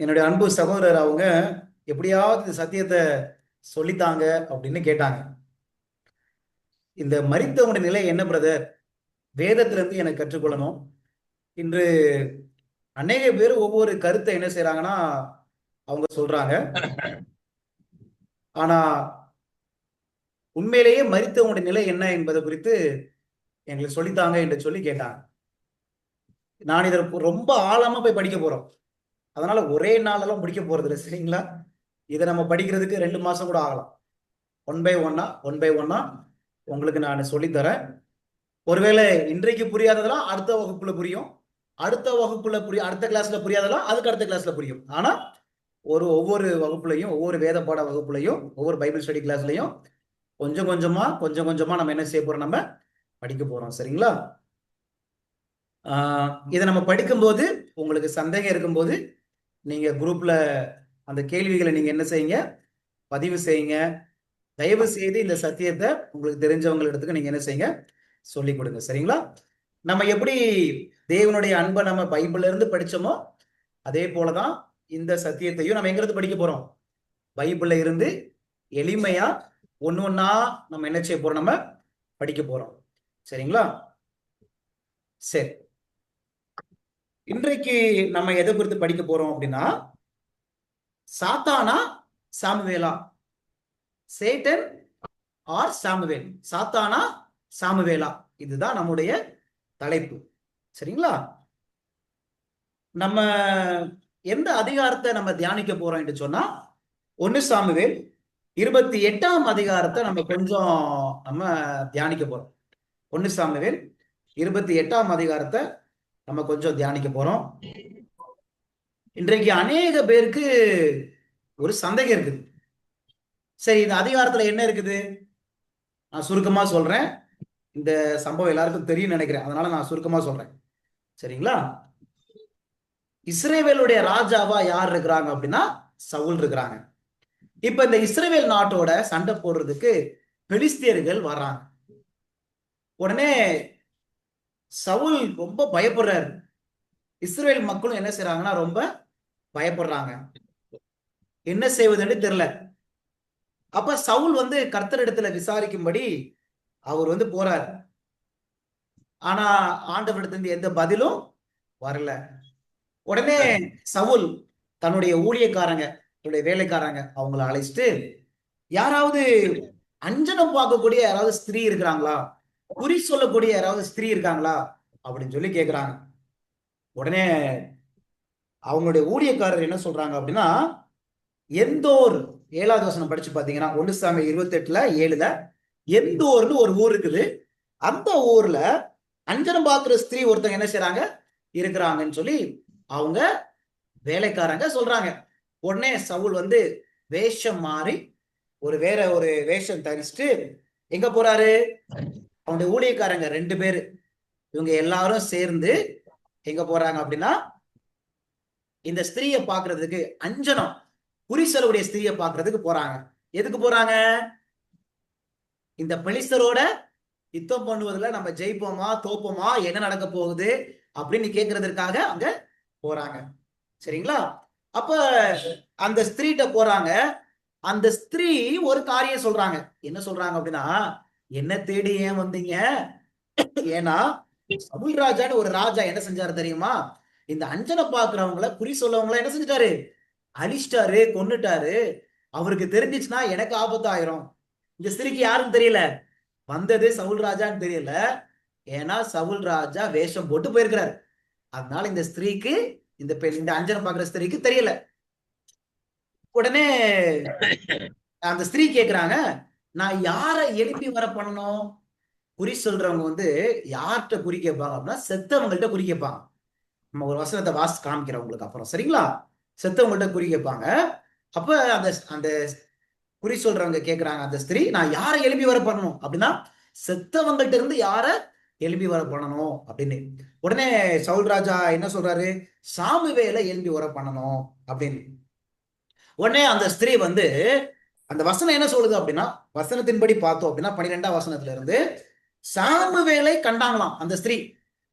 என்னுடைய அன்பு சகோதரர் அவங்க எப்படியாவது இந்த சத்தியத்தை சொல்லித்தாங்க அப்படின்னு கேட்டாங்க. இந்த மறித்தவனுடைய நிலை என்ன பிரதர் வேதத்திலிருந்து எனக்கு கற்றுக்கொள்ளணும். இன்று அநேக பேர் ஒவ்வொரு கருத்தை என்ன செய்யறாங்கன்னா அவங்க சொல்றாங்க. ஆனா உண்மையிலேயே மறித்தவனுடைய நிலை என்ன என்பது குறித்து எங்களுக்கு சொல்லித்தாங்க என்று சொல்லி கேட்டாங்க. நான் இதை ரொம்ப ஆழமா போய் படிக்க போறோம். அதனால ஒரே நாளெல்லாம் முடிக்க போறது இல்லை சரிங்களா? இதை நம்ம படிக்கிறதுக்கு ரெண்டு மாசம் கூட ஆகலாம். ஒன் பை ஒன்னா ஒன் பை ஒன்னா உங்களுக்கு நான் சொல்லித்தரேன். ஒருவேளை இன்றைக்கு புரியாததெல்லாம் அடுத்த வகுப்புல புரியும். அடுத்த வகுப்புல புரிய அடுத்த கிளாஸ்ல புரியாதெல்லாம் அதுக்கு அடுத்த கிளாஸ்ல புரியும். ஆனா ஒரு ஒவ்வொரு வகுப்புலையும் ஒவ்வொரு வேத பாட வகுப்புலையும் ஒவ்வொரு பைபிள் ஸ்டடி கிளாஸ்லையும் கொஞ்சம் கொஞ்சமா கொஞ்சம் கொஞ்சமா நம்ம என்ன செய்ய போறோம்? நம்ம படிக்க போறோம் சரிங்களா? இதை நம்ம படிக்கும்போது உங்களுக்கு சந்தேகம் இருக்கும்போது நீங்கள் குரூப்பில் அந்த கேள்விகளை நீங்கள் என்ன செய்யுங்க? பதிவு செய்யுங்க. தயவு செய்து இந்த சத்தியத்தை உங்களுக்கு தெரிஞ்சவங்களிடத்துக்கு நீங்கள் என்ன செய்யுங்க? சொல்லி கொடுங்க. சரிங்களா? நம்ம எப்படி தேவனுடைய அன்பை நம்ம பைபிள்ல இருந்து படிச்சோமோ அதே போலதான் இந்த சத்தியத்தையும் நம்ம எங்கிருந்து படிக்க போறோம்? பைபிள்ல இருந்து எளிமையா ஒன்று ஒன்றா நம்ம என்ன செய்ய போறோம்? நம்ம படிக்க போறோம். சரிங்களா? சரி. இன்றைக்கு நம்ம எதை குறித்து படிக்க போறோம் அப்படின்னா சாத்தானா சாமுவேலா? Satan or Samuel? சாத்தானா சாமுவேலா? இதுதான் நம்முடைய தலைப்பு. சரிங்களா? நம்ம எந்த அதிகாரத்தை நம்ம தியானிக்க போறோம் என்று சொன்னா ஒன்னு சாமுவேல் இருபத்தி எட்டாம் அதிகாரத்தை நம்ம கொஞ்சம் நம்ம தியானிக்க போறோம். ஒன்னு சாமுவேல் இருபத்தி எட்டாம் அதிகாரத்தை நம்ம கொஞ்சம் தியானிக்க போறோம். இன்றைக்கு அநேக பேருக்கு ஒரு சந்தேகம் இருக்குது. சரி இந்த அதிகாரத்துல என்ன இருக்குது? நான் சுருக்கமா சொல்றேன். இந்த சம்பவம் எல்லாருக்கும் தெரியும் நினைக்கிறேன். அதனால நான் சுருக்கமா சொல்றேன். சரிங்களா? இஸ்ரேவேலுடைய ராஜாவா யார் இருக்கிறாங்க அப்படின்னா சவுல் இருக்கிறாங்க. இப்ப இந்த இஸ்ரேவேல் நாட்டோட சண்டை போடுறதுக்கு பெலிஸ்தியர்கள் வர்றாங்க. உடனே சவுல் ரொம்ப பயப்படுறாரு. இஸ்ரேல் மக்களும் என்ன செய்யறாங்கன்னா ரொம்ப பயப்படுறாங்க. என்ன செய்வதுன்னு தெரியல. அப்ப சவுல் வந்து கர்த்தர் இடத்துல விசாரிக்கும்படி அவர் வந்து போறார். ஆனா ஆண்டவரிடத்துல எந்த பதிலும் வரல. உடனே சவுல் தன்னுடைய ஊழியக்காரங்க தன்னுடைய வேலைக்காரங்க அவங்கள அழைச்சிட்டு யாராவது அஞ்சனம் பார்க்கக்கூடிய யாராவது ஸ்திரீ இருக்கிறாங்களா? குறி சொல்லக்கூடிய யாராவது ஸ்திரீ இருக்காங்களா? அப்படின்னு சொல்லி கேக்குறாங்க. உடனே அவங்களுடைய ஊழியக்காரர் என்ன சொல்றாங்க அப்படின்னா எந்தோர் ஏழாவது வசனம் படிச்சு பாத்தீங்கன்னா ஒன்னு சாமி இருபத்தி எட்டுல ஏழுல எந்தோர்னு ஒரு ஊர் இருக்குது. அந்த ஊர்ல அஞ்சனம் பாக்குற ஸ்திரீ ஒருத்தங்க என்ன செய்யறாங்க இருக்கிறாங்கன்னு சொல்லி அவங்க வேலைக்காரங்க சொல்றாங்க. உடனே சவுல் வந்து வேஷம் மாறி ஒரு வேற ஒரு வேஷம் தரிச்சுட்டு எங்க போறாரு? அவனுடைய ஊழியக்காரங்க ரெண்டு பேரு. இவங்க எல்லாரும் சேர்ந்து எங்க போறாங்க அப்படின்னா இந்த ஸ்திரீயை பாக்குறதுக்கு அஞ்சனம் குறிசலுடைய ஸ்திரீயை பாக்குறதுக்கு போறாங்க. எதுக்கு போறாங்க? இந்த பெலிஸ்தரோட யுத்தம் பண்ணுவதுல நம்ம ஜெயிப்போமா தோப்போமா என்ன நடக்க போகுது அப்படின்னு கேக்குறதுக்காக அங்க போறாங்க. சரிங்களா? அப்ப அந்த ஸ்திரீட்ட போறாங்க. அந்த ஸ்திரீ ஒரு காரியம் சொல்றாங்க. என்ன சொல்றாங்க அப்படின்னா என்ன தேடி ஏன் வந்தீங்க? ஏன்னா சவுல் ராஜான்னு ஒரு ராஜா என்ன செஞ்சாரு தெரியுமா? இந்த அஞ்சனை பாக்குறவங்கள குறி சொல்லவங்கள என்ன செஞ்சிட்டாரு? அழிச்சிட்டாரு கொண்டுட்டாரு அவருக்கு தெரிஞ்சிச்சுன்னா எனக்கு ஆபத்தாயிரும். இந்த ஸ்திரீக்கு யாருன்னு தெரியல. வந்தது சவுல் ராஜான்னு தெரியல. ஏன்னா சவுல் ராஜா வேஷம் போட்டு போயிருக்கிறாரு. அதனால இந்த ஸ்திரீக்கு இந்த பெண் இந்த அஞ்சனை பாக்குற ஸ்திரீக்கு தெரியல. உடனே அந்த ஸ்திரீ கேக்குறாங்க நான் யாரை எழுப்பி வர பண்ணணும்? குறி சொல்றவங்க வந்து யார்கிட்ட குறி கேட்பாங்க அப்படின்னா செத்தவங்கள்ட்ட குறி கேட்பாங்க. நம்ம ஒரு வசனத்தை வாசி காமிக்கிறோம் உங்களுக்கு அப்புறம். சரிங்களா? செத்தவங்கள்ட்ட குறி கேட்பாங்க. அப்ப அந்த அந்த குறி சொல்றவங்க கேட்கிறாங்க அந்த ஸ்திரீ நான் யாரை எழுப்பி வர பண்ணணும்? அப்படின்னா செத்தவங்கள்ட்ட இருந்து யாரை எழுப்பி வர பண்ணணும்? அப்படின்னு. உடனே சவுல் ராஜா என்ன சொல்றாரு? சாமுவேலை எழுப்பி வர பண்ணணும் அப்படின்னு. உடனே அந்த ஸ்திரீ வந்து அந்த வசனம் என்ன சொல்லுது அப்படின்னா வசனத்தின்படி பார்த்தோம் அப்படின்னா பன்னிரெண்டாம் வசனத்துல இருந்து சாமுவேலை கண்டாங்களாம் அந்த ஸ்திரீ.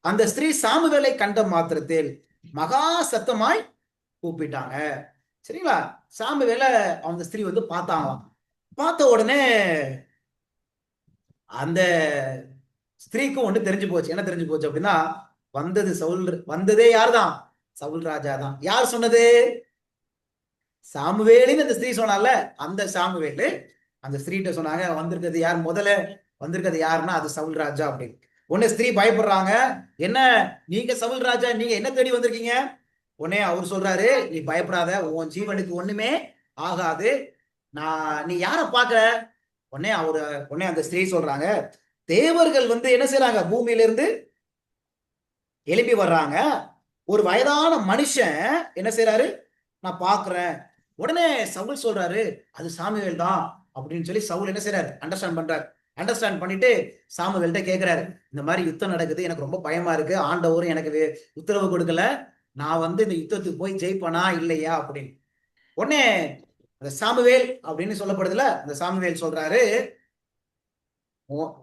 அந்த ஸ்திரீ சாமுவேலை கண்ட மாத்திரத்தில் மகா சத்தமாய் கூப்பிட்டாங்க. சரிங்களா? சாமுவேல அந்த ஸ்திரீ வந்து பார்த்தாங்களாம். பார்த்த உடனே அந்த ஸ்திரீக்கும் ஒன்று தெரிஞ்சு போச்சு. என்ன தெரிஞ்சு போச்சு அப்படின்னா வந்தது சவுல் வந்ததே யார்தான்? சவுல் ராஜா தான் யார் சொன்னது? சாமுவேலின்னு அந்த ஸ்திரீ சொன்னால அந்த சாமுவேலு அந்த ஸ்திரீட்ட சொன்னாங்க வந்திருக்கிறது யார் முதல்ல? வந்திருக்கிறது யாருன்னா அது சவுல் ராஜா அப்படின்னு. உடனே ஸ்திரீ பயப்படுறாங்க. என்ன? நீங்க சவுல் ராஜா நீங்க என்ன தேடி வந்திருக்கீங்க? உடனே அவர் சொல்றாரு நீ பயப்படாத உன் ஜீவனுக்கு ஒண்ணுமே ஆகாது. நான் நீ யார பாக்குற உடனே அவரு உடனே அந்த ஸ்திரீ சொல்றாங்க தேவர்கள் வந்து என்ன செய்யறாங்க பூமியில இருந்து எழுப்பி வர்றாங்க. ஒரு வயதான மனுஷன் என்ன செய்யறாரு நான் பாக்குறேன் உடனே சவுல் சொல்றாரு அது சாமுவேல் தான் அப்படின்னு சொல்லி சவுல் என்ன செய்யறாரு அண்டர்ஸ்டாண்ட் பண்றாரு. அண்டர்ஸ்டாண்ட் பண்ணிட்டு சாமுவேல்கிட்ட கேட்கிறாரு இந்த மாதிரி யுத்தம் நடக்குது எனக்கு ரொம்ப பயமா இருக்கு. ஆண்டவரும் எனக்கு உத்தரவு கொடுக்கல. நான் வந்து இந்த யுத்தத்துக்கு போய் ஜெயிப்பனா இல்லையா? அப்படின்னு. உடனே அந்த சாமுவேல் அப்படின்னு சொல்லப்படுதுல அந்த சாமுவேல் சொல்றாரு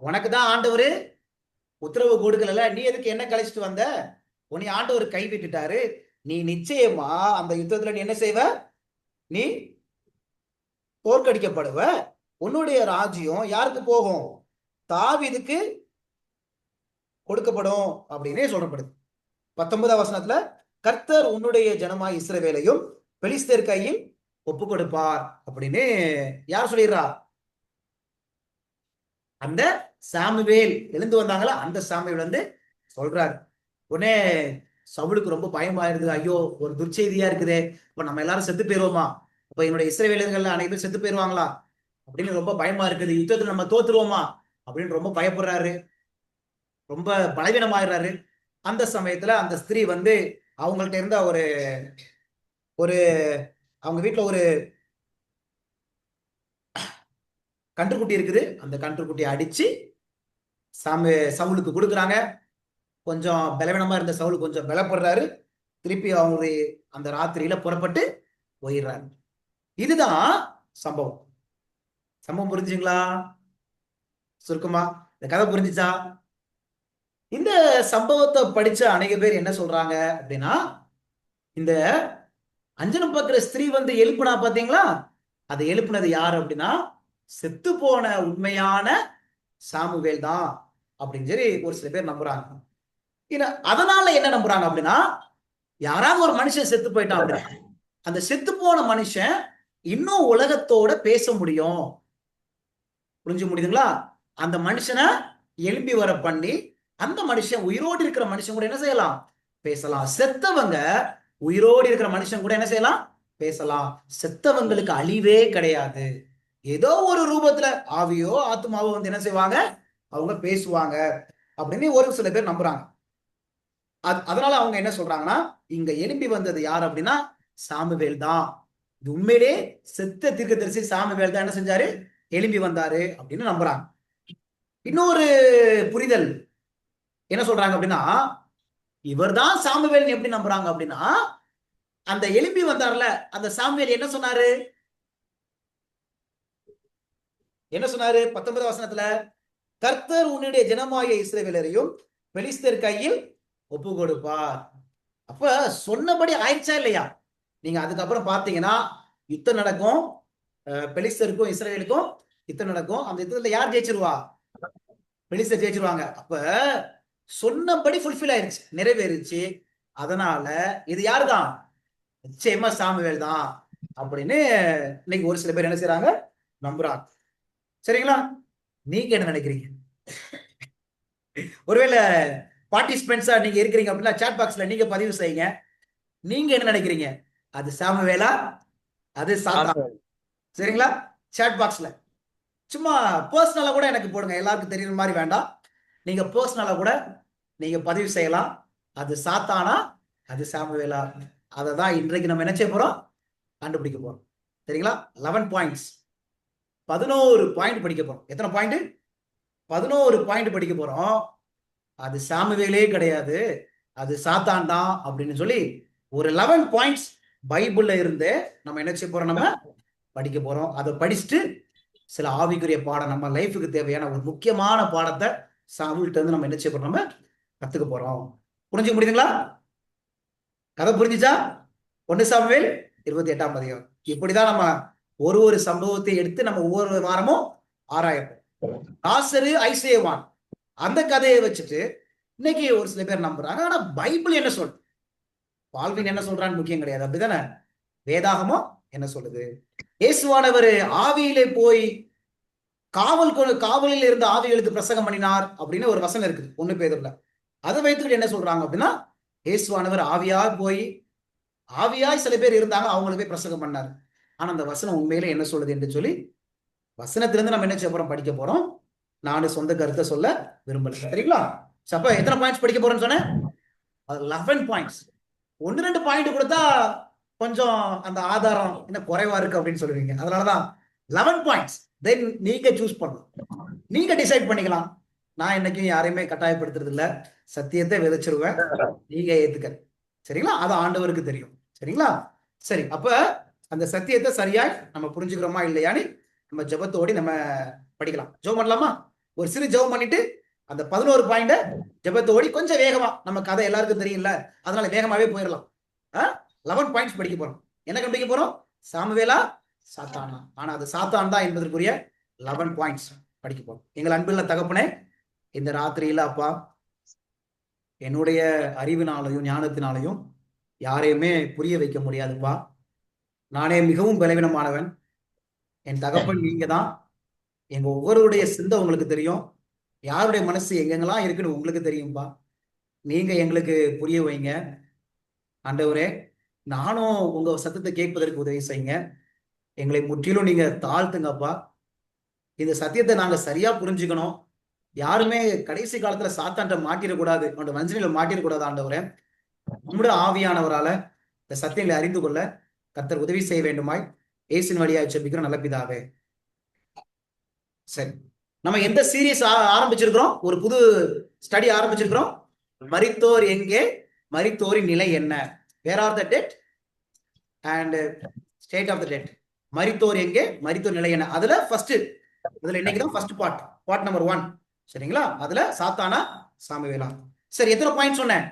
உனக்கு தான் ஆண்டவரு உத்தரவு கொடுக்கல நீ எதுக்கு என்ன கழிச்சிட்டு வந்த? உன்னை ஆண்டவர் கை விட்டுட்டாரு நீ நிச்சயமா அந்த யுத்தத்துல நீ என்ன செய்வ? நீ போர்க்கடிக்கப்படுவ. உன்னுடைய ராஜ்யம் யாருக்கு போகும்? தாவிதுக்கு கொடுக்கப்படும் அப்படின்னே சொல்லப்படுது. பத்தொன்பதாம் வசனத்துல கர்த்தர் உன்னுடைய ஜனமாய் இஸ்ரவேலையும் பெலிஸ்தர் கையில் ஒப்பு கொடுப்பார் அப்படின்னு யார் சொல்லிடுறா? அந்த சாமுவேல் எழுந்து வந்தாங்களா? அந்த சாமுவேல் வந்து சொல்றாரு. உடனே சவுலுக்கு ரொம்ப பயமாயிருது ஐயோ ஒரு துர்ச்செய்தியா இருக்குதே. இப்ப நம்ம எல்லாரும் செத்து போயிருவோமா? அப்ப என்னுடைய இஸ்ரவேலர்கள் அனைவரும் செத்து போயிருவாங்களா? அப்படின்னு ரொம்ப பயமா இருக்குது. யுத்தத்துல நம்ம தோத்துருவோமா? அப்படின்னு ரொம்ப பயப்படுறாரு. ரொம்ப பலவீனமாயிடுறாரு. அந்த சமயத்துல அந்த ஸ்திரீ வந்து அவங்கள்ட்ட இருந்த ஒரு ஒரு அவங்க வீட்டுல ஒரு கன்றுக்குட்டி இருக்குது. அந்த கன்றுக்குட்டியை அடிச்சு சாமி சவுலுக்கு கொடுக்குறாங்க. கொஞ்சம் பலவீனமா இருந்த சவுல் கொஞ்சம் பலப்படுறாரு. திருப்பி அவரு அந்த ராத்திரியில புறப்பட்டு போயிடுறாரு. இதுதான் சம்பவம். சம்பவம் புரிஞ்சுங்களா சுருக்கமா. இந்த கதை புரிஞ்சுச்சா? இந்த சம்பவத்தை படிச்ச அநேக பேர் என்ன சொல்றாங்க அப்படின்னா இந்த அஞ்சனம் பார்க்கிற ஸ்திரீ வந்து எழுப்புனா பாத்தீங்களா? அதை எழுப்புனது யார் அப்படின்னா செத்து போன உண்மையான சாமுவேல் தான் அப்படின்னு சொல்லி ஒரு சில பேர் நம்புறாங்க. அதனால என்ன நம்புறாங்க அப்படின்னா யாராவது ஒரு மனுஷன் செத்து போயிட்டான் அப்படின்னா அந்த செத்து போன மனுஷன் இன்னும் உலகத்தோட பேச முடியும். புரிஞ்சு முடியுதுங்களா? அந்த மனுஷனை எழும்பி வர பண்ணி அந்த மனுஷன் உயிரோடு இருக்கிற மனுஷன் கூட என்ன செய்யலாம்? பேசலாம். செத்தவங்க உயிரோடு இருக்கிற மனுஷன் கூட என்ன செய்யலாம்? பேசலாம். செத்தவங்களுக்கு அழிவே கிடையாது. ஏதோ ஒரு ரூபத்துல ஆவியோ ஆத்மாவோ வந்து என்ன செய்வாங்க? அவங்க பேசுவாங்க அப்படின்னு ஒரு சில பேர் நம்புறாங்க. அது- அதனால அவங்க என்ன சொல்றாங்கன்னா இங்க எழுப்பி வந்தது யார் அப்படின்னா சாமுவேல் தான். இது உண்மையிலே செத்த தீர்க்கதரிசி சாமுவேல் தான் என்ன செஞ்சாரு? எழும்பி வந்தாரு அப்படின்னு நம்புறாங்க. இன்னொரு புரிதல் என்ன சொல்றாங்க அப்படின்னா இவர்தான் சாமுவேல் எப்படி நம்புறாங்க அப்படின்னா அந்த எழும்பி வந்தார்ல அந்த சாமுவேல் என்ன சொன்னாரு? என்ன சொன்னாரு? பத்தொன்பது வசனத்துல கர்த்தர் உன்னுடைய ஜனமாய இஸ்ரேவேலரையும் பெலிஸ்தர் கையில் ஒப்பு கொடுப்பார் அப்ப சொன்னபடி ஆயிடுச்சா இல்லையா? நீங்க அதுக்கப்புறம் பாத்தீங்கன்னா யுத்தம் நடக்கும் பெலிஸ்தருக்கும் இஸ்ரேலுக்கும் யுத்தம் நடக்கும். அந்த யுத்தத்துல யார் ஜெயிச்சிருவா? பெலிஸ்தர் ஜெயிச்சிருவாங்க. அப்ப சொன்னபடி ஃபுல்ஃபில் ஆயிருச்சு நிறைவேறுச்சு. அதனால இது யாரு தான் நிச்சயமா சாமுவேல் தான் அப்படின்னு இன்னைக்கு ஒரு சில பேர் என்ன செய்யறாங்க நம்புறாங்க. சரிங்களா? நீங்க என்ன நினைக்கிறீங்க? ஒருவேளை பார்ட்டிசிபென்ட்ஸா நீங்க இருக்கிறீங்க அப்படின்னா சாட் பாக்ஸ்ல நீங்க பதிவு செய்யுங்க. நீங்க என்ன நினைக்கிறீங்க? அது சாமுவேலா? அது சாத்தா சரிங்களா? சாட் பாக்ஸ்ல சும்மா பர்சனலா கூட எனக்கு போடுங்க. எல்லாருக்கும் தெரியுற மாதிரி வேண்டாம். நீங்க பர்சனலா கூட நீங்க பதிவு செய்யலாம். அது சாத்தானா? அது சாமுவேலா? அதை தான் இன்றைக்கு நம்ம என்ன செய்ய போறோம்? கண்டுபிடிக்க போறோம். சரிங்களா? லெவன் பாயிண்ட்ஸ் பதினோரு பாயிண்ட் படிக்க போறோம். எத்தனை பாயிண்ட் பதினோரு பாயிண்ட் படிக்க போறோம். அது சாமுவேலே கிடையாது. அது சாத்தான் தான் அப்படின்னு சொல்லி ஒரு லெவன் பாயிண்ட்ஸ் பைபிள்ல இருந்து நம்ம என்ன செய்ய போறோம் நம்ம படிக்க போறோம். அதை படிச்சுட்டு சில ஆவிக்குரிய பாடம் நம்ம லைஃபுக்கு தேவையான ஒரு முக்கியமான பாடத்தை சாமுல்கிட்ட இருந்து நம்ம என்ன செய்ய போறோம் நம்ம கத்துக்க போறோம். புரிஞ்சுக்க முடியுதுங்களா? கதை புரிஞ்சுச்சா? ஒன்னு சாமுவேல் இருபத்தி எட்டாம் அதிகாரம். இப்படிதான் நம்ம ஒரு ஒரு சம்பவத்தை எடுத்து நம்ம ஒவ்வொரு வாரமும் ஆராயப்போம் ஆசரு ஐசேவான். அந்த கதையை வச்சுட்டு இன்னைக்கு ஒரு சில பேர் நம்புறாங்க. ஆனா பைபிள் என்ன சொல்றது பால்வின் என்ன சொல்றான்னு முக்கியம் கிடையாது. அப்படிதானே? வேதாகமோ என்ன சொல்லுது? இயேசுவானவர் ஆவியிலே போய் காவல் காவலில் இருந்த ஆவிகளுக்கு பிரசங்கம் பண்ணினார் அப்படின்னு ஒரு வசனம் இருக்குது. ஒண்ணு பேதுல அதை வைத்துக்கிட்டு என்ன சொல்றாங்க அப்படின்னா இயேசுவானவர் ஆவியா போய் ஆவியாய் சில பேர் இருந்தாங்க அவங்கள போய் பிரசங்கம் பண்ணார். ஆனா அந்த வசனம் உண்மையில என்ன சொல்லுது என்று சொல்லி வசனத்திலிருந்து நம்ம என்ன செய்ய போறோம்? படிக்க போறோம். நான் சொந்த கருத்தை சொல்ல விரும்பல. சரிங்களா? அப்ப எத்தனை பாயிண்ட்ஸ் படிக்க போறேன்னு சொன்னேன்? லெவன் பாயிண்ட்ஸ் ஒன்னு ரெண்டு பாயிண்ட் கொடுத்தா கொஞ்சம் அந்த ஆதாரம் என்ன குறைவா இருக்கு அப்படின்னு சொல்லுவீங்க. அதனாலதான் லெவன் பாயிண்ட்ஸ் தென் நீங்க சூஸ் பண்ணணும். நீங்க டிசைட் பண்ணிக்கலாம். நான் என்னைக்கும் யாரையுமே கட்டாயப்படுத்துறது இல்ல. சத்தியத்தை விதைச்சிருவேன். நீங்க ஏத்துக்க சரிங்களா? அது ஆண்டவருக்கு தெரியும். சரிங்களா? சரி அப்ப அந்த சத்தியத்தை சரியாய் நம்ம புரிஞ்சுக்கிறோமா இல்லையான்னு நம்ம ஜெபத்தோடி நம்ம படிக்கலாம். ஜோ பண்ணலாமா? ஒரு சிறு ஜெபம் பண்ணிட்டு அந்த பதினோரு பாயிண்ட ஜெபத்தோடி கொஞ்சம் வேகமா நம்ம கதை எல்லாருக்கும் தெரியும்ல அதனால வேகமாவே போயிடலாம். லெவன் பாயிண்ட்ஸ் படிக்க போறோம். என்ன கண்டுபிடிக்க போறோம்? சாமுவேலா சாத்தானா. ஆனா அது சாத்தான் தான் என்பதற்குரிய லெவன் பாயிண்ட்ஸ் படிக்க போறோம். எங்கள் அன்புள்ள தகப்பனே இந்த ராத்திரியில அப்பா என்னுடைய அறிவினாலையும் ஞானத்தினாலையும் யாரையுமே புரிய வைக்க முடியாதுப்பா. நானே மிகவும் பலவீனமானவன். என் தகப்பன் நீங்க தான் எங்க ஒவ்வொருடைய சிந்தை உங்களுக்கு தெரியும். யாருடைய மனசு எங்கெங்கெல்லாம் இருக்குன்னு உங்களுக்கு தெரியும்பா? நீங்க எங்களுக்கு புரிய வைங்க. ஆண்டவரே நானும் உங்க சத்தத்தை கேட்பதற்கு உதவி செய்யுங்க. எங்களை முற்றிலும் நீங்க தாழ்த்துங்கப்பா. இந்த சத்தியத்தை நாங்க சரியா புரிஞ்சுக்கணும். யாருமே கடைசி காலத்துல சாத்தாண்ட மாட்டிடக்கூடாது. அவனோட வஞ்சனையில மாட்டிடக்கூடாது ஆண்டவரே. நம்முடைய ஆவியானவரால இந்த சத்தியங்களை அறிந்து கொள்ள கத்தர் உதவி செய்ய வேண்டுமாய். ஏசின் வழியாக ஜெபிக்கிறோம் நல்ல பிதாவே. சரி. நம்ம எந்த சீரியஸ் ஆரம்பிச்சிருக்கிறோம்? ஒரு புது ஸ்டடி ஆரம்பிச்சிருக்கிறோம். மரித்தோர் எங்கே? மரித்தோரின் நிலை என்ன? Where are the dead and state of the dead மரித்தோர் எங்கே? மரித்தோர் நிலை என்ன? அதுல ஃபர்ஸ்ட் அதுல இன்னைக்கு தான் first part part number one சரிங்களா? அதுல சாத்தானா சாமுவேலா. சரி எத்தனை பாயிண்ட் சொன்னேன்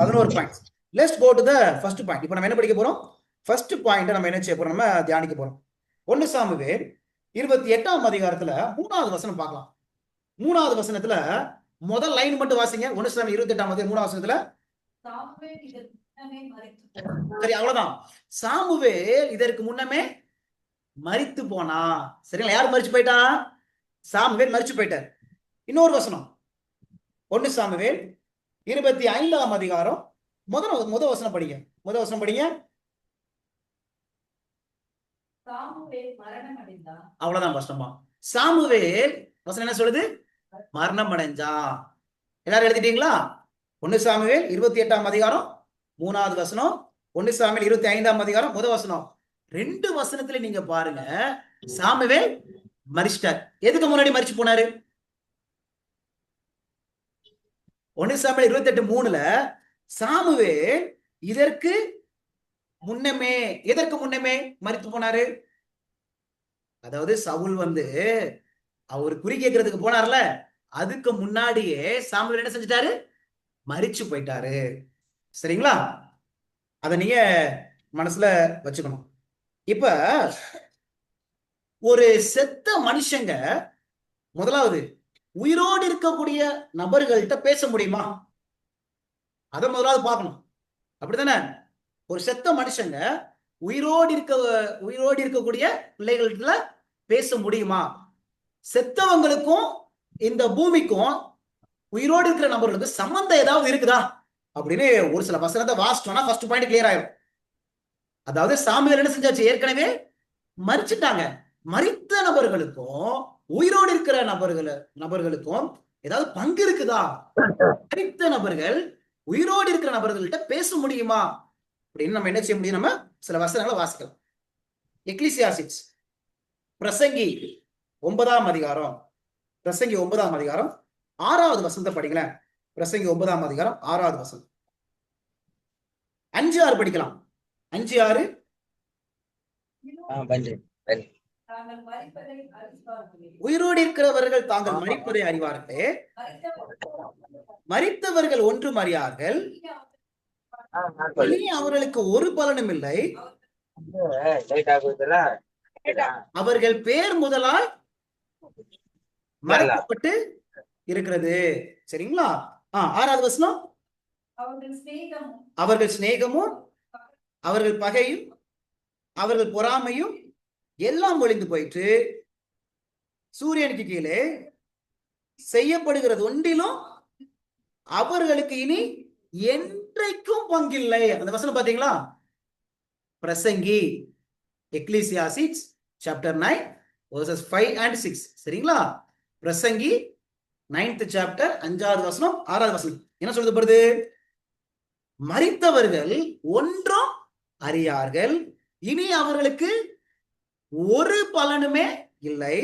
பதினோரு point lest go to the first point இப்போ நம்ம என்ன படிக்க போறோம்? ஃபர்ஸ்ட் பாயிண்ட் நம்ம என்ன செய்ய போறோம்? நம்ம தியானிக்க போறோம். ஒன்னு சாமுவேல் இருபத்தி எட்டாம் அதிகாரத்துல மூணாவது வசனம் பார்க்கலாம். மூணாவது வசனத்துல முதல் லைன் மட்டும் வாசிங்க. ஒன்னு இருபத்தி எட்டாம் அதிகாரம் மூணாவது வசனத்துல. சரி அவ்வளவுதான். சாமுவேல் இதற்கு முன்னமே மரித்து போனா சரிங்களா? யார் மரிச்சு போயிட்டா? சாமுவேல் மரிச்சு போயிட்டார். இன்னொரு வசனம். ஒன்னு சாமுவேல் இருபத்தி ஐந்தாம் அதிகாரம். முதல் முத வசனம் படிங்க. முத வசனம் படிங்க. அவ்வளவுதான் வசனமா சாமுவேல் வசனம் என்ன சொல்லுது? மரணம் அடைஞ்சா. எல்லாரும் எழுதிட்டீங்களா? ஒன்னு சாமுவேல் இருபத்தி எட்டாம் அதிகாரம் மூணாவது வசனம். ஒன்னு சாமுவேல் இருபத்தி ஐந்தாம் அதிகாரம் முத வசனம். ரெண்டு வசனத்துல நீங்க பாருங்க. சாமுவேல் மரிச்சிட்டார். எதுக்கு முன்னாடி மறிச்சு போனாரு? ஒன்னு சாமுவேல் இருபத்தி எட்டு மூணுல சாமுவேல் இதற்கு முன்னமே எதற்கு முன்னமே மறித்து போனாரு? அதாவது சவுல் வந்து அவர் குறி கேட்கறதுக்கு போனார்ல அதுக்கு முன்னாடியே சாமுவேல் என்ன செஞ்சிட்டாரு? மறிச்சு போயிட்டாரு. சரிங்களா? அதை நீங்க மனசுல வச்சுக்கணும். இப்ப ஒரு செத்த மனுஷங்க முதலாவது உயிரோடு இருக்கக்கூடிய நபர்கள்ட்ட பேச முடியுமா? அதை முதலாவது பார்க்கணும். அப்படித்தானே? ஒரு செத்த மனுஷங்க உயிரோடு இருக்க உயிரோடு இருக்கக்கூடிய பிள்ளைகள்ல பேச முடியுமா? செத்தவங்களுக்கும் இந்த பூமிக்கும் உயிரோடு இருக்கிற நபர்களுக்கு சம்பந்தம் ஏதாவது இருக்குதா? அப்படின்னு ஒரு சில வசனத்தை வாசிட்டோம்னா ஃபர்ஸ்ட் பாயிண்ட் கிளியர் ஆயிடும் அதாவது சாமியார் என்ன செஞ்சாச்சு? ஏற்கனவே மறிச்சிட்டாங்க. மறித்த நபர்களுக்கும் உயிரோடு இருக்கிற நபர்கள் நபர்களுக்கும் ஏதாவது பங்கு இருக்குதா? மரித்த நபர்கள் உயிரோடு இருக்கிற நபர்கள்ட்ட பேச முடியுமா? அப்படின்னு நம்ம என்ன செய்ய முடியும்? நம்ம சில வசனங்களை வாசிக்கலாம். எக்லிசியாசிக்ஸ் பிரசங்கி ஒன்பதாம் அதிகாரம். பிரசங்கி ஒன்பதாம் அதிகாரம். ஆறாவது வசனத்தை படிங்களேன். பிரசங்கி ஒன்பதாம் அதிகாரம் ஆறாவது வசனம். அஞ்சு ஆறு படிக்கலாம். அஞ்சு ஆறு. உயிரோடு இருக்கிறவர்கள் தாங்கள் மறிப்பதை அறிவார்களே. மரித்தவர்கள் மறித்தவர்கள் ஒன்றும் அறியார்கள். இனி அவர்களுக்கு ஒரு பலனும் இல்லை. அவர்கள் பேர் முதலாய் மறைக்கப்பட்டு இருக்கிறது. சரிங்களா? ஆ ஆறாவது வசனம். அவர்கள் சிநேகம் அவர்கள் சிநேகமும் அவர்கள் பகையும் அவர்கள் பொறாமையும் எல்லாம் ஒளிந்து போயிட்டு சூரியனுக்கு கீழே செய்யப்படுகிறது ஒன்றிலும் அவர்களுக்கு இனி ஒன்றைக்கும் பங்கில்லை. அந்த வசனம் பாத்தீங்களா? பிரசங்கி Ecclesiastes chapter nine verses five and six சரிங்களா? பிரசங்கி நைன்த் சாப்டர் அஞ்சாவது வசனம் ஆறாவது வசனம். என்ன சொல்லப்படுது மறித்தவர்கள் ஒன்றும் அறியார்கள். இனி அவர்களுக்கு ஒரு பலனுமே இல்லை.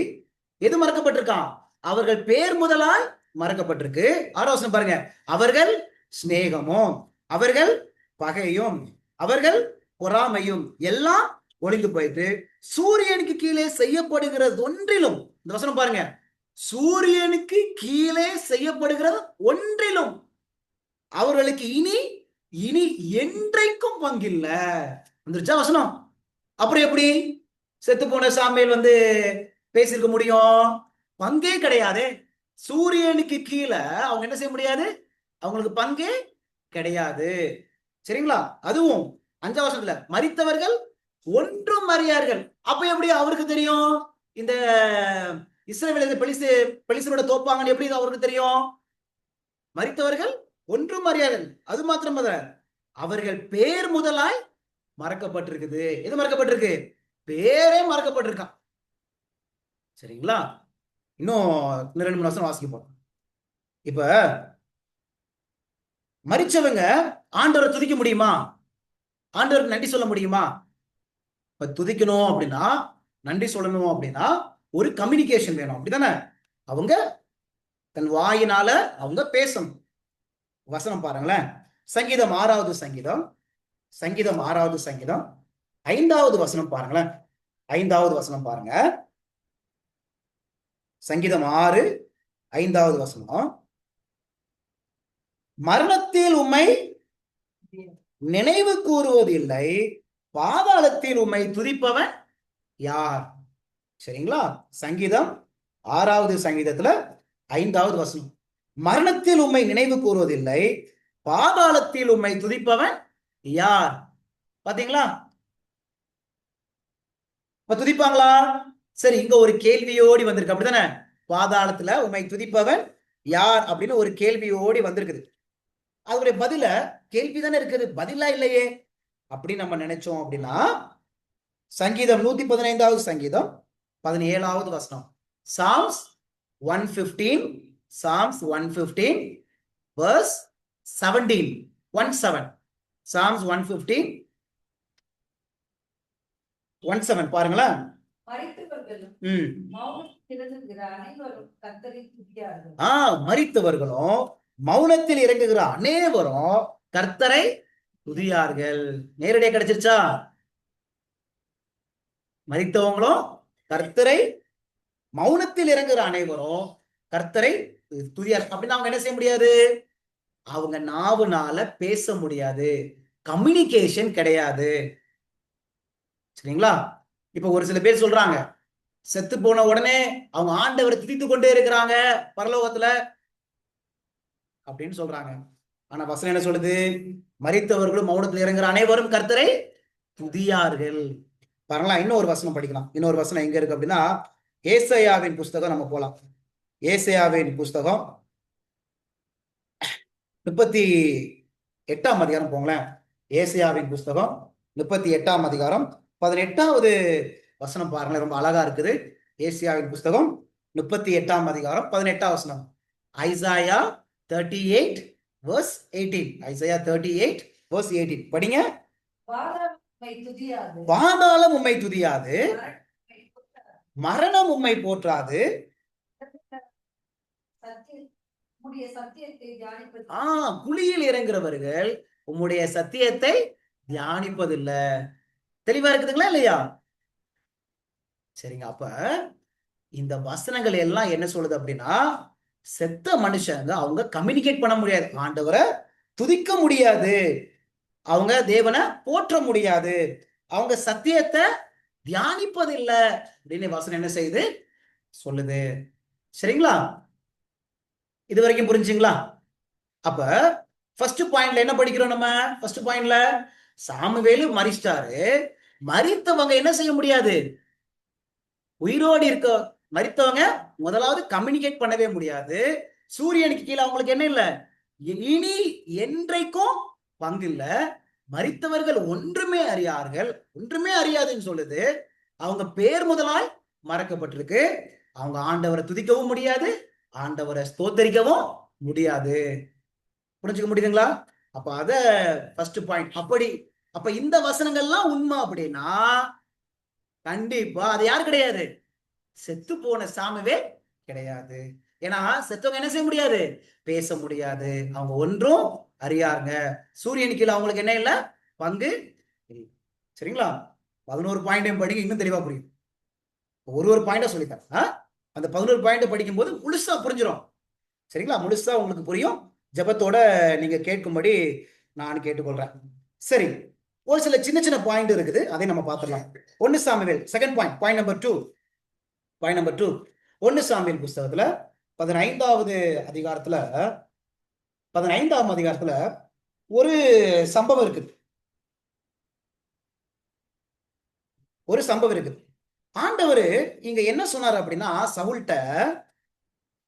எது மறக்கப்பட்டிருக்கான் அவர்கள் பேர் முதலால் மறக்கப்பட்டிருக்கு. ஆலோசனை பாருங்க. அவர்கள் சிநேகமும் அவர்கள் பகையும் அவர்கள் பொறாமையும் எல்லாம் ஒளிந்து போயிட்டு சூரியனுக்கு கீழே செய்யப்படுகிறது ஒன்றிலும் இந்த வசனம் பாருங்க. சூரியனுக்கு கீழே செய்யப்படுகிறது ஒன்றிலும். அவர்களுக்கு இனி இனி என்றைக்கும் பங்கில்ல. வந்துருச்சா வசனம்? அப்புறம் எப்படி? செத்து போன சாமியல் வந்து பேசியிருக்க முடியும்? பங்கே கிடையாதே. சூரியனுக்கு கீழே அவங்க என்ன செய்ய முடியாது? அவங்களுக்கு பங்கே கிடையாது. சரிங்களா? அதுவும் அஞ்சாம் வருஷத்துல மரித்தவர்கள் ஒன்றும் அறியார்கள். அப்ப எப்படி அவருக்கு தெரியும்? இந்த இஸ்ரேல் பெலிசு பெலிசனோட தோப்பாங்கன்னு எப்படி அவருக்கு தெரியும்? மறித்தவர்கள் ஒன்றும் அறியார்கள். அது மாத்திரம் அவர்கள் பேர் முதலாய் மறக்கப்பட்டிருக்குது. எது மறக்கப்பட்டிருக்கு? பேரே மறக்கப்பட்டிருக்கான். சரிங்களா? இன்னும் இன்னும் ரெண்டு மூணு வருஷம் வாசிக்க போறோம். இப்ப மரிச்சவங்க ஆண்டவரை துதிக்க முடியுமா? ஆண்டவருக்கு நன்றி சொல்ல முடியுமா? இப்ப துதிக்கணும் அப்படின்னா நன்றி சொல்லணும் அப்படின்னா ஒரு கம்யூனிகேஷன் வேணும். அப்படிதானே அவங்க தன் வாயினால அவங்க பேசணும். வசனம் பாருங்களேன். சங்கீதம் ஆறாவது சங்கீதம். சங்கீதம் ஆறாவது சங்கீதம். ஐந்தாவது வசனம் பாருங்களேன். ஐந்தாவது வசனம் பாருங்க. சங்கீதம் ஆறு ஐந்தாவது வசனம். மரணத்தில் உம்மை நினைவு கூறுவதில்லை பாதாளத்தில் உம்மை துதிப்பவன் யார்? சரிங்களா? சங்கீதம் ஆறாவது சங்கீதத்துல ஐந்தாவது வசனம். மரணத்தில் உம்மை நினைவு கூறுவதில்லை பாதாளத்தில் உம்மை துதிப்பவன் யார்? பாத்தீங்களா? இப்ப துதிப்பாங்களா? சரி இங்க ஒரு கேள்வியோடி வந்திருக்கு. அப்படித்தானே? பாதாளத்துல உம்மை துதிப்பவன் யார்? அப்படின்னு ஒரு கேள்வியோடி வந்திருக்குது. அதோடைய பதில கேள்வி தானே இருக்குது. பதிலா இல்லையே. அப்படின்னு நம்ம நினைச்சோம் அப்படின்னா சங்கீதம் நூத்தி பதினைந்தாவது சங்கீதம் பதினேழாவது வசனம். Psalms one fifteen Psalms one fifteen verse seventeen one seven Psalms one fifteen one seven பாருங்களேன். மரித்தவர்களும் மௌனத்தில் இறங்குகிற அனைவரும் கர்த்தரை துதியார்கள். நேரடியா கிடைச்சிருச்சா? மரித்தவங்களும் கர்த்தரை மௌனத்தில் இறங்குகிற அனைவரும் கர்த்தரை துதியார். அப்படின்னு அவங்க என்ன செய்ய முடியாது? அவங்க நாவுனால பேச முடியாது. கம்யூனிகேஷன் கிடையாது. சரிங்களா? இப்ப ஒரு சில பேர் சொல்றாங்க செத்து போன உடனே அவங்க ஆண்டவரை துதித்து கொண்டே இருக்கிறாங்க பரலோகத்துல. அப்படின்னு சொல்றாங்க. ஆனா வசனம் என்ன சொல்லுது? மறித்தவர்களும் மௌனத்தில் இறங்குற அனைவரும் கர்த்தரை துதியார்கள். பாருங்களா இன்னொரு வசனம் படிக்கலாம். இன்னொரு வசனம் எங்க இருக்கு அப்படின்னா ஏசையாவின் புஸ்தகம் நம்ம போலாம். ஏசையாவின் புஸ்தகம் முப்பத்தி எட்டாம் அதிகாரம் போங்களேன். ஏசையாவின் புஸ்தகம் முப்பத்தி எட்டாம் அதிகாரம் பதினெட்டாவது வசனம் பாருங்களேன் ரொம்ப அழகா இருக்குது. ஏசியாவின் புஸ்தகம் முப்பத்தி எட்டாம் அதிகாரம் பதினெட்டாம் வசனம். Isaiah thirty eight verse eighteen Isaiah thirty eight verse eighteen படிங்க. பாதாளம் உம்மை துதியாது. மரணம் உம்மை போற்றாது. ஆ குழியில் இறங்குறவர்கள் உம்முடைய சத்தியத்தை தியானிப்பதில்லை. தெளிவா இருக்குதுங்களா இல்லையா? சரிங்க அப்ப இந்த வசனங்கள் எல்லாம் என்ன சொல்லுது அப்படின்னா செத்த மனுஷங்க அவங்க கம்யூனிகேட் பண்ண முடியாது. ஆண்டவரை துதிக்க முடியாது. அவங்க தேவனை போற்ற முடியாது. அவங்க சத்தியத்தை தியானிப்பதில்லை. அப்படின்னு வசனம் என்ன செய்யுது? சொல்லுது. சரிங்களா? இது வரைக்கும் புரிஞ்சுங்களா? அப்ப ஃபர்ஸ்ட் பாயிண்ட்ல என்ன படிக்கிறோம் நம்ம? ஃபர்ஸ்ட் பாயிண்ட்ல சாமுவேலு மறிச்சிட்டாரு மறித்தவங்க என்ன செய்ய முடியாது? உயிரோடு இருக்க மறித்தவங்க முதலாவது கம்யூனிகேட் பண்ணவே முடியாது. சூரியனுக்கு கீழே அவங்களுக்கு என்ன இல்ல? இனி என்றைக்கும் பங்கு இல்ல. மறித்தவர்கள் ஒன்றுமே அறியார்கள். ஒன்றுமே அறியாதுன்னு சொல்லுது. அவங்க பேர் முதலால் மறக்கப்பட்டிருக்கு. அவங்க ஆண்டவரை துதிக்கவும் முடியாது. ஆண்டவரை ஸ்தோத்தரிக்கவும் முடியாது. புரிஞ்சுக்க முடியுதுங்களா? அப்ப அத ஃபர்ஸ்ட் பாயிண்ட் அப்படி அப்ப இந்த வசனங்கள்லாம் உண்மை அப்படின்னா கண்டிப்பா அது யார் கிடையாது? செத்து போன சாமுவே கிடையாது. ஏன்னா செத்தவங்க என்ன செய்ய முடியாது? பேச முடியாது. அவங்க ஒன்றும் அறியாருங்க. சூரியன் கீழே அவங்களுக்கு என்ன இல்ல? பங்கு சரிங்களா? பதினோரு பாயிண்டையும் படிக்க இன்னும் தெளிவா புரியும். ஒரு ஒரு பாயிண்டா சொல்லித்தரேன். ஆ? அந்த பதினோரு பாயிண்ட் படிக்கும்போது முழுசா புரிஞ்சிடும் சரிங்களா? முழுசா உங்களுக்கு புரியும். ஜபத்தோட நீங்க கேட்கும்படி நான் கேட்டுக்கொள்றேன். சரி. ஒரு சில சின்ன சின்ன பாயிண்ட் இருக்குது. அதை நம்ம பார்த்துடலாம். ஒன்னு Samuel second point point number two point number two ஒன்னு சாமுவேல் புஸ்தகத்துல பதினைந்தாவது அதிகாரத்துல பதினைந்தாம் அதிகாரத்துல ஒரு சம்பவம் இருக்குது. ஒரு சம்பவம் இருக்குது. ஆண்டவர் இங்க என்ன சொன்னார் அப்படின்னா சவுல்ட்ட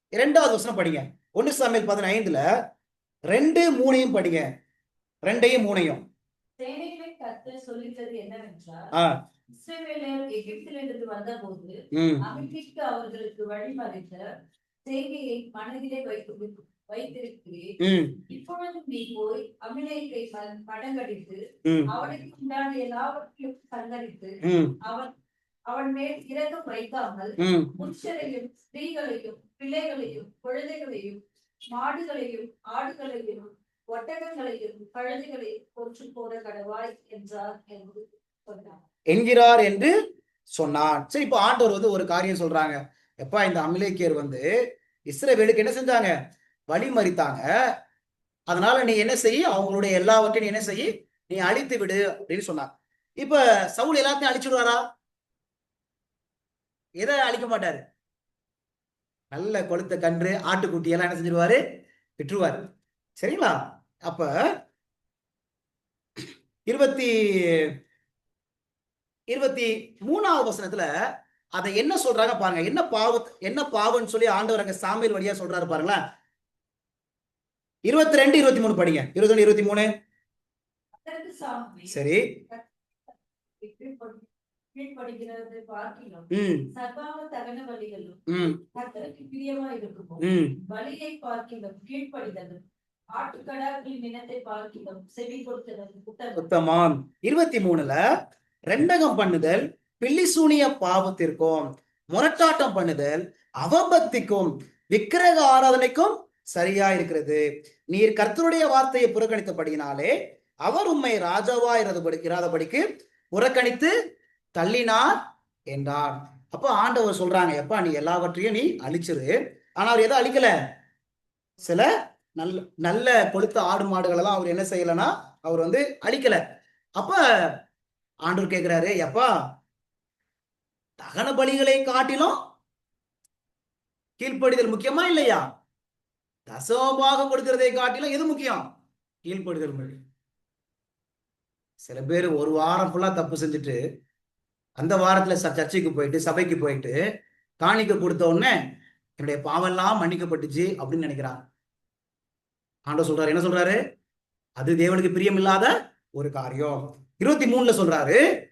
இரண்டாவது வசனம் படிங்க. ஒன்னு சாமியல் பதினைந்துல ரெண்டு மூணையும் படிங்க. ரெண்டையும் மூணையும். இஸ்ரவேலர் எகிப்திலிருந்து வந்தபோது ம். அமிர்திக்கு அவர்களுக்கு வழிமறித்த செய்கையை மனதிலே வைத்து வைத்திருக்கிறேன். ம். இப்பொழுது நீ போய் அமிலேக்கை படங்கடித்து அவனுக்கு உண்டான எல்லாவற்றையும் சங்கரித்து அவன் அவன் மேல் இறக்கம் வைக்காமல் புருஷரையும் ஸ்திரீகளையும் பிள்ளைகளையும் குழந்தைகளையும் மாடுகளையும் ஆடுகளையும் ஒட்டகங்களையும் கழுதைகளையும் கொன்று போட கடவாய் என்றார் என்று சொன்னார். என்கிறார் என்று சொன்னான். சரி இப்போ ஆண்டவர் வந்து ஒரு காரியம் சொல்றாங்க. எப்பா இந்த அமிலேக்கியர் வந்து இஸ்ரவேலுக்கு என்ன செஞ்சாங்க? வழி மறித்தாங்க. அதனால நீ என்ன செய்? அவங்களுடைய எல்லாவற்றையும் நீ என்ன செய்? நீ அழித்து விடு அப்படின்னு சொன்னார். இப்ப சவுல் எல்லாத்தையும் அழிச்சுடுவாரா? எதை அழிக்க மாட்டாரு? நல்ல கொளுத்த கன்று ஆட்டுக்குட்டி எல்லாம் என்ன செஞ்சிருவாரு? விட்டுருவாரு. சரிங்களா? அப்ப இருபத்தி இருபத்தி மூணாவது வசனத்துல அதை என்ன சொல்றாங்க பாருங்க. என்ன பாவ என்ன பாவம்னு சொல்லி ஆண்டவர் அங்க சாமியல் வழியா சொல்றாரு பாருங்களேன். இருபத்தி ரெண்டு இருபத்தி மூணு படிங்க இருபத்தி ரெண்டு இருபத்தி மூணு சரி இருபத்தி மூணுல ரெண்டகம் பண்ணுதல் பில்லிசூனிய பாவத்திற்கும் முரட்டாட்டம் பண்ணுதல் அவபக்திக்கும் விக்கிரக ஆராதனைக்கும் சரியா இருக்கிறது நீர் கர்த்தருடைய வார்த்தையை புறக்கணித்தபடியினாலே அவர் உண்மை ராஜாவா இராதபடிக்கு புறக்கணித்து தள்ளினார் என்றார். அப்ப ஆண்டவர் சொல்றாங்க எப்பா நீ எல்லாவற்றையும் நீ அழிச்சிரு. ஆனா அவர் எதை அழிக்கல? சில நல்ல நல்ல கொளுத்த ஆடு மாடுகளெல்லாம் அவர் என்ன செய்யலைன்னா அவர் வந்து அழிக்கல. அப்ப ஆண்டவர் கேட்கிறாரு எப்பா தகன பலிகளை காட்டிலும் கீழ்ப்படிதல் முக்கியமா இல்லையா? தசோபாகம் கொடுக்கிறதை காட்டிலும் எது முக்கியம்? கீழ்ப்படிதல் மொழி சில பேர் ஒரு வாரம் ஃபுல்லா தப்பு செஞ்சுட்டு அந்த வாரத்துல ச- சர்ச்சைக்கு போயிட்டு சபைக்கு போயிட்டு காணிக்க கொடுத்த உடனே என்னுடைய பாவெல்லாம் மன்னிக்கப்பட்டுச்சு அப்படின்னு நினைக்கிறாங்க. ஆண்டவர் சொல்றாரு என்ன சொல்றாரு? அது தேவனுக்கு பிரியமில்லாத ஒரு காரியம். இருபத்தி மூணுல சொல்றாரு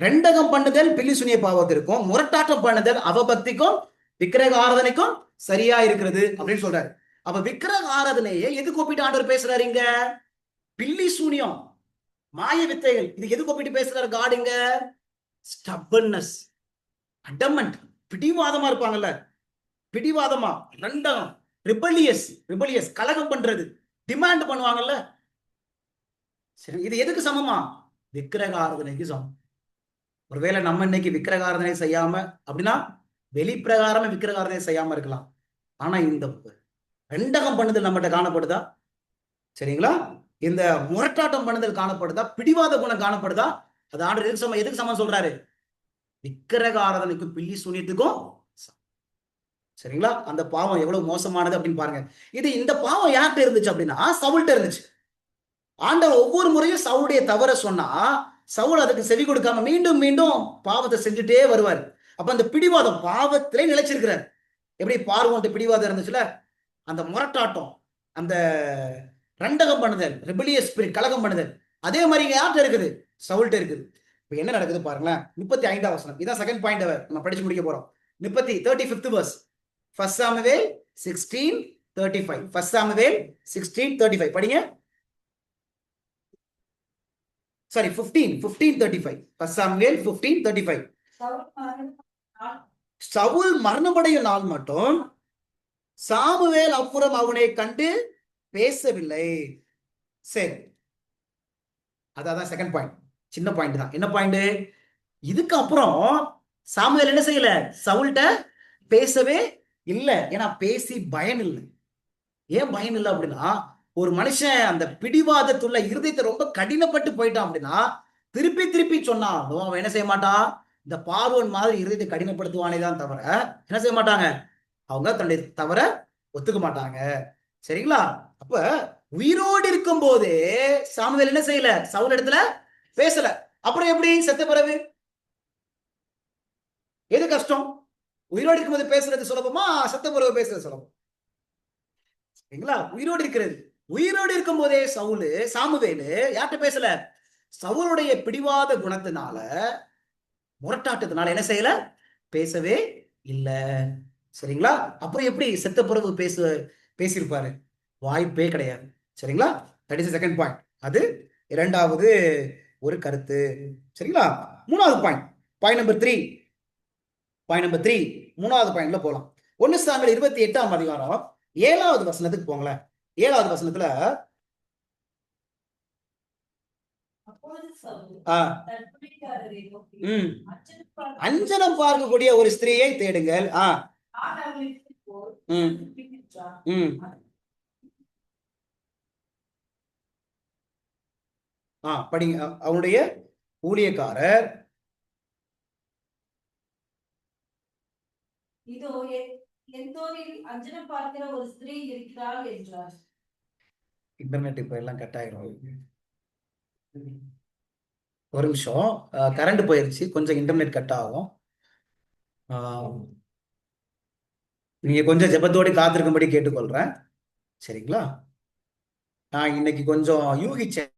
ரெண்டகம் பண்ணுதல் பில்லி சுனிய பாவத்திற்கும் முரட்டாட்டம் பண்ணுதல் அவபக்திக்கும் விக்கிரக ஆராதனைக்கும் சரியா இருக்கிறது அப்படின்னு சொல்றாரு. அப்ப விக்கிரக ஆராதனையை எது கூப்பிட்டு ஆண்டவர் பேசுறாரு இங்க? பில்லி சூனியம் மாய வித்தைகள். இது எது கூப்பிட்டு பேசுறாரு காடுங்க ஸ்டபன்னஸ் ஸ்டப்பன்னஸ் அடமண்ட் பிடிவாதமா இருப்பாங்கல்ல. பிடிவாதமா ரெண்டகம் ரிபலியஸ் ரிபலியஸ் கலகம் பண்றது. டிமாண்ட் பண்ணுவாங்கல்ல. சரி இது எதுக்கு சமமா? விக்கிரக ஆராதனைக்கு சமம். ஒருவேளை நம்ம இன்னைக்கு விக்கிரக ஆராதனை செய்யாம அப்படின்னா வெளிப்பிரகாரமே விக்கிரக ஆராதனை செய்யாம இருக்கலாம். ஆனா இந்த ரெண்டகம் பண்ணுதல் நம்மகிட்ட காணப்படுதா? சரிங்களா? இந்த முரட்டாட்டம் பண்ணுதல் காணப்படுதா? பிடிவாத குணம் காணப்படுதா? அது ஆண்டு எதுக்கு சம எதுக்கு சமம் சொல்றாரு? விக்கிரக ஆராதனைக்கும் பில்லி சூனியத்துக்கும் சரிங்களா? அந்த பாவம் எவ்வளவு மோசமானது அப்படின்னு பாருங்க. இது இந்த பாவம் யார்கிட்ட இருந்துச்சு அப்படின்னா சவுல்கிட்ட இருந்துச்சு. ஆண்டவர் ஒவ்வொரு முறையும் சவுளுடைய தவற சொன்னா சவுல் அதுக்கு செவி கொடுக்காம மீண்டும் மீண்டும் பாவத்தை செஞ்சுட்டே வருவார். அப்ப அந்த பிடிவாதம் பாவத்திலே நிலைச்சிருக்கிறார். எப்படி பார்வோன்ட்டு பிடிவாதம் இருந்துச்சுல அந்த முரட்டாட்டம் அந்த ரண்டகம் பண்ணுதல் ரெபிலியஸ் ஸ்பிரிட் கலகம் பண்ணுதல். அதே மாதிரி இங்க யார்கிட்ட இருக்குது? சவுல்கிட்ட இருக்குது. இப்ப என்ன நடக்குது பாருங்களேன். முப்பத்தி ஐந்தாம் வசனம். இதான் செகண்ட் பாயிண்ட் நம்ம படிச்சு முடிக்க போறோம். முப்பத்தி thirty fifth verse first Samuel sixteen thirty five first Samuel sixteen thirty five படிங்க. Sorry fifteen fifteen thirty five first Samuel fifteen thirty five Saul மரண நாள் மரணமடையும் நாள் மட்டும் சாமுவேல் அப்புறம் அவனை கண்டு பேசவில்லை. சரி. அதான் செகண்ட் பாயிண்ட் சின்ன பாயிண்ட் தான். என்ன பாயிண்ட் இதுக்கு அப்புறம் சாமுவேல் என்ன செய்யல? சவுல்கிட்ட பேசவே இல்லை. ஏன்னா பேசி பயன் இல்லை ஏன் பயன் இல்லை அப்படின்னா ஒரு மனுஷன் அந்த பிடிவாதத்துள்ள இருதயத்தை ரொம்ப கடினப்பட்டு போயிட்டான் அப்படின்னா திருப்பி திருப்பி சொன்னாலும் அவன் என்ன செய்ய மாட்டான்? இந்த பார்வன் மாதிரி இருதயத்தை கடினப்படுத்துவானே தான் தவிர என்ன செய்ய மாட்டாங்க? அவங்க தன்னுடைய தவற ஒத்துக்க மாட்டாங்க. சரிங்களா? அப்ப உயிரோடு இருக்கும் போதே சாமுவேல் என்ன செய்யல? சவுல் இடத்துல பேசல. அப்புறம் எப்படி? செத்த பிறகு? எது கஷ்டம்? உயிரோடு இருக்கும்போது பேசுறது சுலபமா? செத்த பிறகு பேசுறது சுலபம். சரிங்களா? உயிரோடு இருக்கிறது. உயிரோடு இருக்கும் போதே சவுலு சாமுவேலு யார்கிட்ட பேசல? சவுளுடைய பிடிவாத குணத்தினால முரட்டாட்டத்தினால என்ன செய்யல? பேசவே இல்லை. சரிங்களா? அப்புறம் எப்படி செத்த பிறகு பேச பேசியிருப்பாரு? வாய்ப்பே கிடையாது. சரிங்களா? தட் இஸ் செகண்ட் பாயிண்ட் அது இரண்டாவது ஒரு கருத்து. சரிங்களா? மூணாவது point point number three point number three மூணாவது பாயிண்ட்ல போகலாம் ஒன்னு சாங்கல் இருபத்தி எட்டாம் அதிகாரம் ஏழாவது வசனத்துக்கு போங்களேன். ஏழாவது வசனத்துல அஞ்சனம் பார்க்கக்கூடிய ஒரு ஸ்திரீயை தேடுங்கள். படிங்க. அவனுடைய ஊழியக்காரர். இதோ எந்தோரில் அஞ்சனம் பார்க்கிற ஒரு ஸ்திரீ இருக்கிறாள் என்றார். இன்டர்நெட் இப்ப எல்லாம் கட் ஆயிரும். ஒரு நிமிஷம். கரண்ட் போயிருச்சு. கொஞ்சம் இன்டர்நெட் கட் ஆகும். நீங்க கொஞ்சம் ஜெபத்தோடு காத்திருக்கும்படி கேட்டுக்கொள்றேன். சரிங்களா? நான் இன்னைக்கு கொஞ்சம் யூகிச்சேன்.